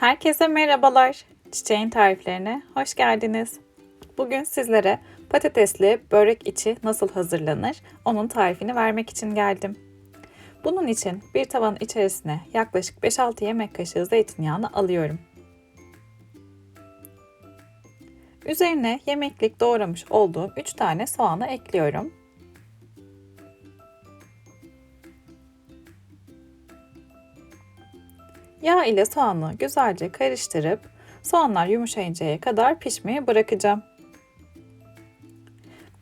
Herkese merhabalar. Çiçeğin tariflerine hoş geldiniz. Bugün sizlere patatesli börek içi nasıl hazırlanır onun tarifini vermek için geldim. Bunun için bir tavanın içerisine yaklaşık 5-6 yemek kaşığı zeytinyağını alıyorum. Üzerine yemeklik doğramış olduğum 3 tane soğanı ekliyorum. Yağ ile soğanı güzelce karıştırıp soğanlar yumuşayıncaya kadar pişmeye bırakacağım.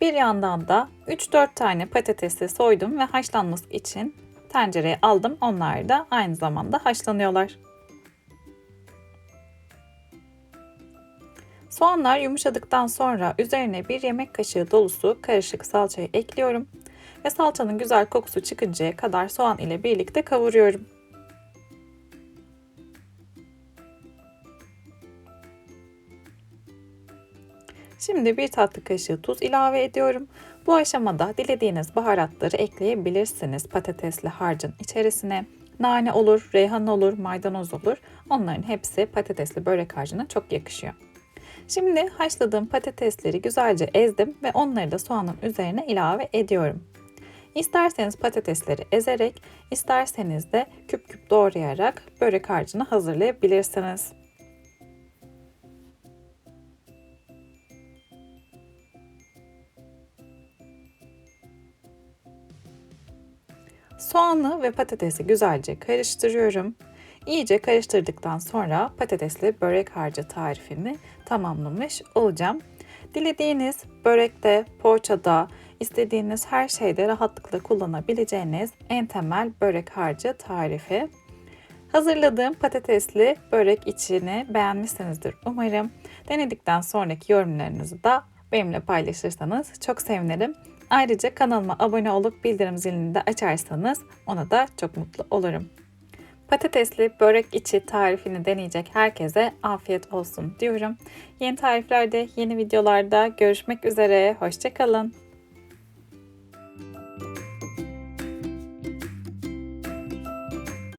Bir yandan da 3-4 tane patatesi soydum ve haşlanması için tencereye aldım. Onlar da aynı zamanda haşlanıyorlar. Soğanlar yumuşadıktan sonra üzerine bir yemek kaşığı dolusu karışık salçayı ekliyorum ve salçanın güzel kokusu çıkıncaya kadar soğan ile birlikte kavuruyorum. Şimdi bir tatlı kaşığı tuz ilave ediyorum. Bu aşamada dilediğiniz baharatları ekleyebilirsiniz patatesli harcın içerisine. Nane olur, reyhan olur, maydanoz olur. Onların hepsi patatesli börek harcına çok yakışıyor. Şimdi haşladığım patatesleri güzelce ezdim ve onları da soğanın üzerine ilave ediyorum. İsterseniz patatesleri ezerek, isterseniz de küp küp doğrayarak börek harcını hazırlayabilirsiniz. Soğanı ve patatesi güzelce karıştırıyorum. İyice karıştırdıktan sonra patatesli börek harcı tarifimi tamamlamış olacağım. Dilediğiniz börekte, poğaçada, istediğiniz her şeyde rahatlıkla kullanabileceğiniz en temel börek harcı tarifi. Hazırladığım patatesli börek içini beğenmişsinizdir umarım. Denedikten sonraki yorumlarınızı da benimle paylaşırsanız çok sevinirim. Ayrıca kanalıma abone olup bildirim zilini de açarsanız ona da çok mutlu olurum. Patatesli börek içi tarifini deneyecek herkese afiyet olsun diyorum. Yeni tariflerde, yeni videolarda görüşmek üzere. Hoşçakalın.